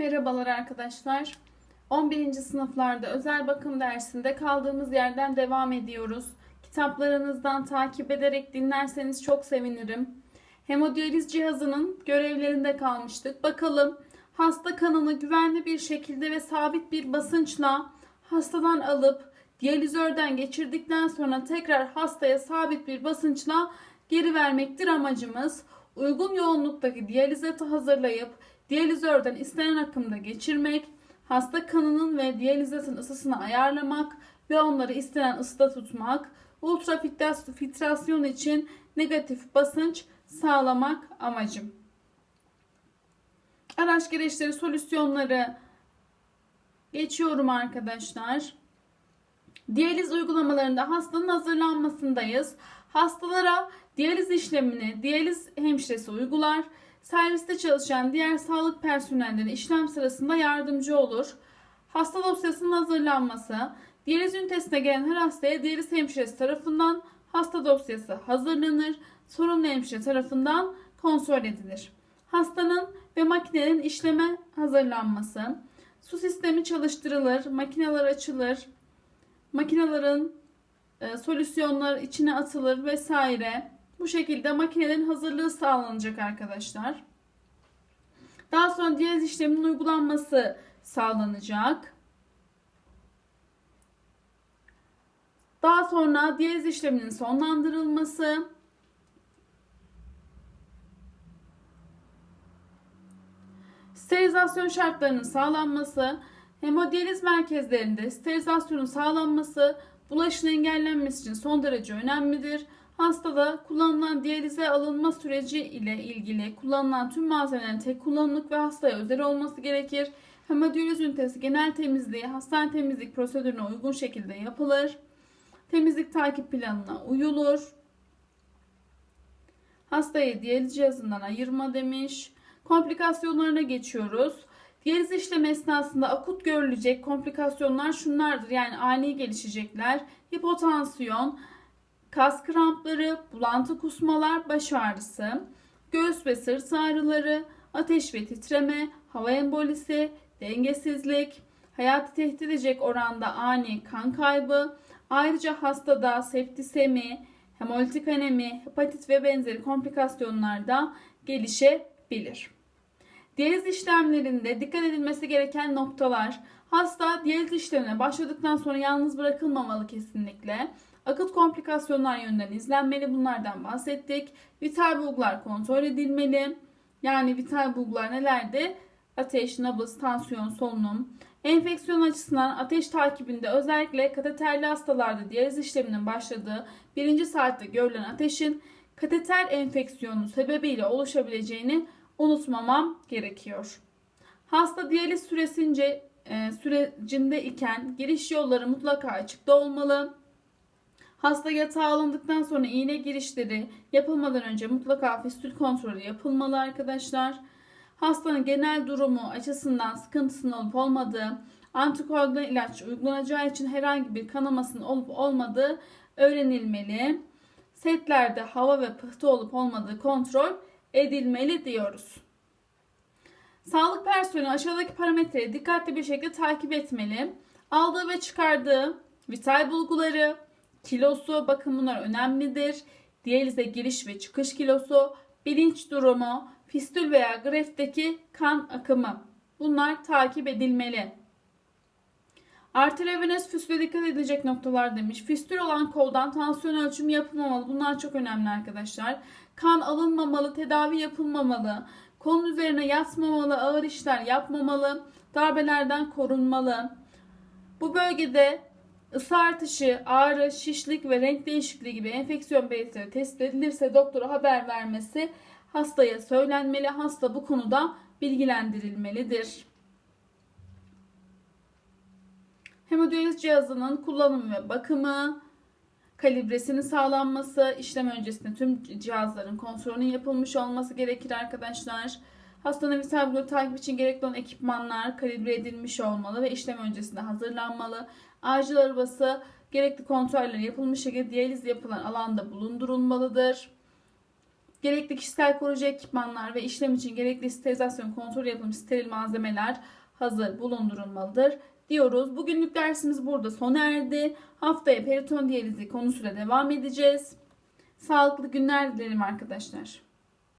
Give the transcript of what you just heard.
Merhabalar arkadaşlar. 11. sınıflarda özel bakım dersinde kaldığımız yerden devam ediyoruz. Kitaplarınızdan takip ederek dinlerseniz çok sevinirim. Hemodiyaliz cihazının görevlerinde kalmıştık. Bakalım hasta kanını güvenli bir şekilde ve sabit bir basınçla hastadan alıp diyalizörden geçirdikten sonra tekrar hastaya sabit bir basınçla geri vermektir amacımız. Uygun yoğunluktaki diyalizatı hazırlayıp diyalizörden istenen akımda geçirmek, hasta kanının ve diyalizatın ısısını ayarlamak ve onları istenen ısıda tutmak, ultrafiltrasyon için negatif basınç sağlamak amacım. Araç gereçleri solüsyonları geçiyorum arkadaşlar. Diyaliz uygulamalarında hastanın hazırlanmasındayız. Hastalara diyaliz işlemini diyaliz hemşiresi uygular. Serviste çalışan diğer sağlık personelleri işlem sırasında yardımcı olur. Hasta dosyasının hazırlanması, diyaliz ünitesine gelen her hastaya diyaliz hemşiresi tarafından hasta dosyası hazırlanır. Sorumlu hemşire tarafından kontrol edilir. Hastanın ve makinenin işleme hazırlanması, su sistemi çalıştırılır, makineler açılır, makinelerin e, solüsyonlar içine atılır vesaire. Bu şekilde makinelerin hazırlığı sağlanacak arkadaşlar. Daha sonra diyaliz işleminin uygulanması sağlanacak. Daha sonra diyaliz işleminin sonlandırılması, sterilizasyon şartlarının sağlanması, hemodiyaliz merkezlerinde sterilizasyonun sağlanması, bulaşın engellenmesi için son derece önemlidir. Hastada kullanılan diyalize alınma süreci ile ilgili kullanılan tüm malzemelerin tek kullanımlık ve hastaya özel olması gerekir. Hemodiyaliz ünitesi genel temizliği hastane temizlik prosedürüne uygun şekilde yapılır. Temizlik takip planına uyulur. Hastayı diyaliz cihazından ayırma demiş. Komplikasyonlarına geçiyoruz. Diyaliz işlemi esnasında akut görülecek komplikasyonlar şunlardır. Yani ani gelişecekler. Hipotansiyon, kas krampları, bulantı kusmalar, baş ağrısı, göğüs ve sırt ağrıları, ateş ve titreme, hava embolisi, dengesizlik, hayatı tehdit edecek oranda ani kan kaybı, ayrıca hastada septisemi, hemolitik anemi, hepatit ve benzeri komplikasyonlar da gelişebilir. Diyaliz işlemlerinde dikkat edilmesi gereken noktalar. Hasta diyaliz işlemine başladıktan sonra yalnız bırakılmamalı kesinlikle. Akut komplikasyonlar yönden izlenmeli. Bunlardan bahsettik. Vital bulgular kontrol edilmeli. Yani vital bulgular nelerdi? Ateş, nabız, tansiyon, solunum. Enfeksiyon açısından ateş takibinde özellikle kateterli hastalarda diyaliz işleminin başladığı birinci saatte görülen ateşin kateter enfeksiyonu sebebiyle oluşabileceğini unutmamam gerekiyor. Hasta diyaliz süresince e, sürecinde iken giriş yolları mutlaka açıkta olmalı. Hasta yatağa alındıktan sonra iğne girişleri yapılmadan önce mutlaka fistül kontrolü yapılmalı arkadaşlar. Hastanın genel durumu açısından sıkıntısının olup olmadığı, antikoagulan ilaç uygulanacağı için herhangi bir kanamasının olup olmadığı öğrenilmeli. Setlerde hava ve pıhtı olup olmadığı kontrol edilmeli diyoruz. Sağlık personeli aşağıdaki parametreyi dikkatli bir şekilde takip etmeli. Aldığı ve çıkardığı vital bulguları, kilosu, bakın bunlar önemlidir. Diyalize giriş ve çıkış kilosu, bilinç durumu, fistül veya grefteki kan akımı. Bunlar takip edilmeli. Arteriovenöz füstüle dikkat edilecek noktalar demiş. Fistül olan koldan tansiyon ölçümü yapılmamalı. Bunlar çok önemli arkadaşlar. Kan alınmamalı, tedavi yapılmamalı. Kolun üzerine yatmamalı, ağır işler yapmamalı. Darbelerden korunmalı. Bu bölgede ısı artışı, ağrı, şişlik ve renk değişikliği gibi enfeksiyon belirtileri tespit edilirse doktora haber vermesi hastaya söylenmeli. Hasta bu konuda bilgilendirilmelidir. Hemodiyaliz cihazının kullanımı ve bakımı, kalibresinin sağlanması, işlem öncesinde tüm cihazların kontrolünün yapılmış olması gerekir arkadaşlar. Hastanın vital bulguları takip için gerekli olan ekipmanlar kalibre edilmiş olmalı ve işlem öncesinde hazırlanmalı. Acil arabası gerekli kontroller yapılmış şekilde diyaliz yapılan alanda bulundurulmalıdır. Gerekli kişisel koruyucu ekipmanlar ve işlem için gerekli sterilizasyon kontrol yapılmış steril malzemeler hazır bulundurulmalıdır diyoruz. Bugünlük dersimiz burada sona erdi. Haftaya periton diyalizi konusuyla devam edeceğiz. Sağlıklı günler dilerim arkadaşlar.